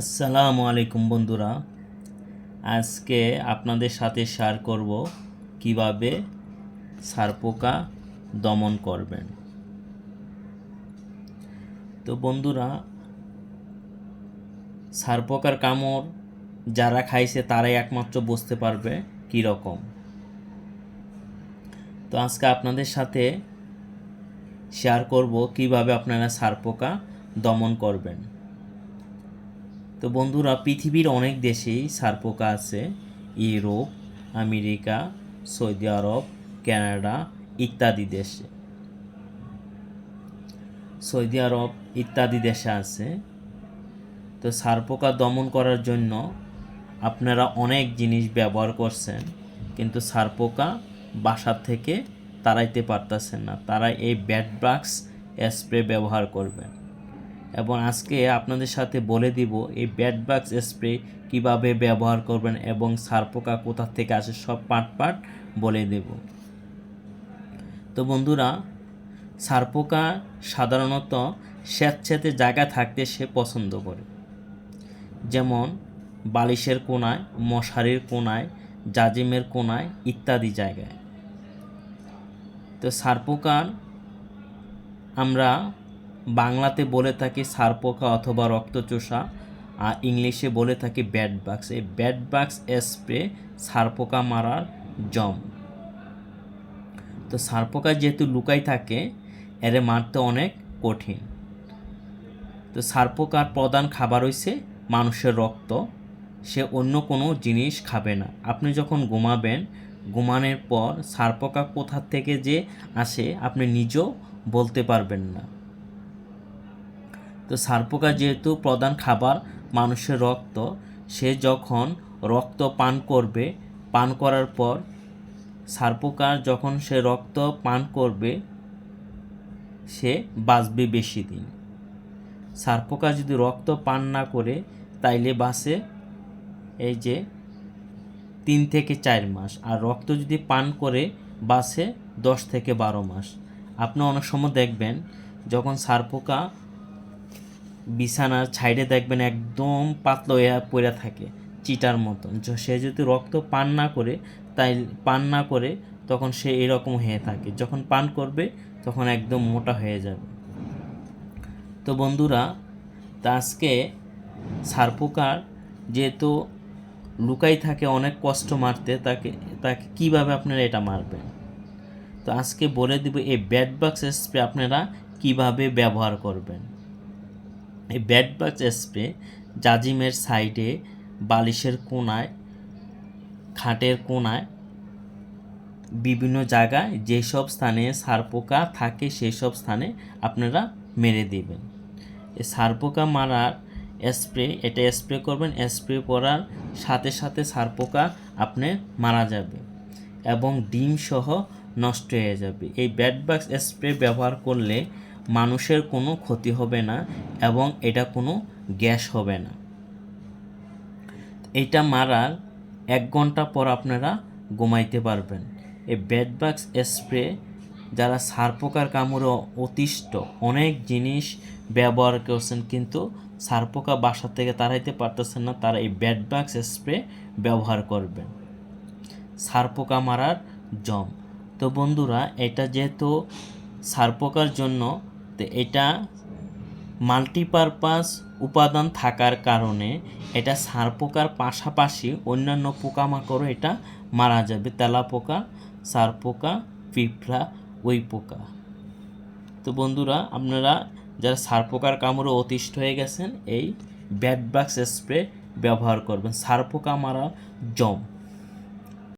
আসসালামু আলাইকুম বন্ধুরা। আজকে আপনাদের সাথে শেয়ার করব কীভাবে সারপোকা দমন করবেন। তো বন্ধুরা সারপোকার কামড় যারা খাইছে তারাই একমাত্র বুঝতে পারবে কী রকম। তো আজকে আপনাদের সাথে শেয়ার করব কীভাবে আপনারা সারপোকা দমন করবেন। তো বন্ধুরা, পৃথিবীর অনেক দেশেই সারপোকা আছে। ইউরোপ, আমেরিকা, সৌদি আরব, কানাডা ইত্যাদি দেশে। সৌদি আরব ইত্যাদি দেশে আছে। তো সারপোকা দমন করার জন্য আপনারা অনেক জিনিস ব্যবহার করছেন, কিন্তু সারপোকা বাসার থেকে তাড়াইতে পারতেছেন না। তারা এই ব্যাট বাক্স স্প্রে ব্যবহার করবেন। এবং আজকে আপনাদের সাথে বলে দিব এই ব্যাট বাক্স স্প্রে কীভাবে ব্যবহার করবেন এবং সারপোকা কোথা থেকে আসে সব পার্ট পার্ট বলে দেব। তো বন্ধুরা, সারপোকা সাধারণত স্যাঁতস্যাঁতে জায়গা থাকতে সে পছন্দ করে। যেমন বালিশের কোনায়, মশারির কোনায়, জাজিমের কোনায় ইত্যাদি জায়গায়। তো সারপোকার আমরা বাংলাতে বলে থাকি সারপোকা অথবা রক্তচোষা, আর ইংলিশে বলে থাকি ব্যাট বাক্স। এই ব্যাট বাক্স স্প্রে সারপোকা মারার জম। তো সারপোকা যেহেতু লুকাই থাকে, এরে মারতে অনেক কঠিন। তো সারপোকার প্রধান খাবার হইছে মানুষের রক্ত। সে অন্য কোনো জিনিস খাবে না। আপনি যখন ঘুমাবেন, ঘুমানোর পর সারপোকা কোথা থেকে যে আসে, আপনি নিজেও বলতে পারবেন না। তো সারপোকা যেহেতু প্রধান খাবার মানুষের রক্ত, সে যখন রক্ত পান করবে, পান করার পর সারপোকার যখন সে রক্ত পান করবে, সে বাঁচবে বেশি দিন। সারপোকা যদি রক্ত পান না করে, তাইলে বাসে এই যে তিন থেকে চার মাস। আর রক্ত যদি পান করে বাসে দশ থেকে বারো মাস। আপনি অনেক সময় দেখবেন, যখন সারপোকা বিছানার সাইডে দেখবেন একদম পাতলা হয়ে পড়ে থাকে, চিটার মতন। সে যদি রক্ত পান না করে, তাই পান না করে, তখন সে এরকম হয়ে থাকে। যখন পান করবে, তখন একদম মোটা হয়ে যাবে। তো বন্ধুরা, তা আজকে সারপোকার যেহেতু লুকাই থাকে অনেক কষ্ট মারতে, তাকে তাকে কীভাবে আপনারা এটা মারবেন? তো আজকে বলে দিব এই ব্যাট বাক্স স্প্রে আপনারা কীভাবে ব্যবহার করবেন? এই ব্যাট বাক্স স্প্রে জাজিমের সাইডে বালিশের কোনায়, খাটের কোনায় বিভিন্ন জায়গায় যেসব স্থানে সারপোকা থাকে সেই সব স্থানে আপনারা মেরে দিবেন। এই সারপোকা মারার স্প্রে এটা স্প্রে করবেন স্প্রে করার সাথে সাথে সারপোকা আপনি মারা যাবে এবং ডিম সহ নষ্ট হয়ে যাবে। এই ব্যাট বাক্স স্প্রে ব্যবহার করলে মানুষের কোনো ক্ষতি হবে না এবং এটা কোনো গ্যাস হবে না। এটা মারার এক ঘণ্টা পর আপনারা ঘুমাইতে পারবেন। এই ব্যাড বাক্স স্প্রে যারা সারপোকার কামড়ে অতিষ্ঠ, অনেক জিনিস ব্যবহার করছেন কিন্তু সারপোকা বাসা থেকে তাড়াইতে পারতেছেন না, তারা এই ব্যাড বাক্স স্প্রে ব্যবহার করবেন। সারপোকা মারার জম। তো বন্ধুরা, এটা যেহেতু সারপোকার জন্য তো এটা মাল্টিপারপাস উপাদান থাকার কারণে এটা সারপোকার পাশাপাশি অন্যান্য পোকামাকড়ও এটা মারা যাবে। তেলা পোকা সারপোকা পিঁপড়া, ওই পোকা। তো বন্ধুরা, আপনারা যারা সারপোকার কামড়ে অতিষ্ঠ হয়ে গেছেন, এই ব্যাট বাক্স স্প্রে ব্যবহার করবেন। সারপোকা মারা জম।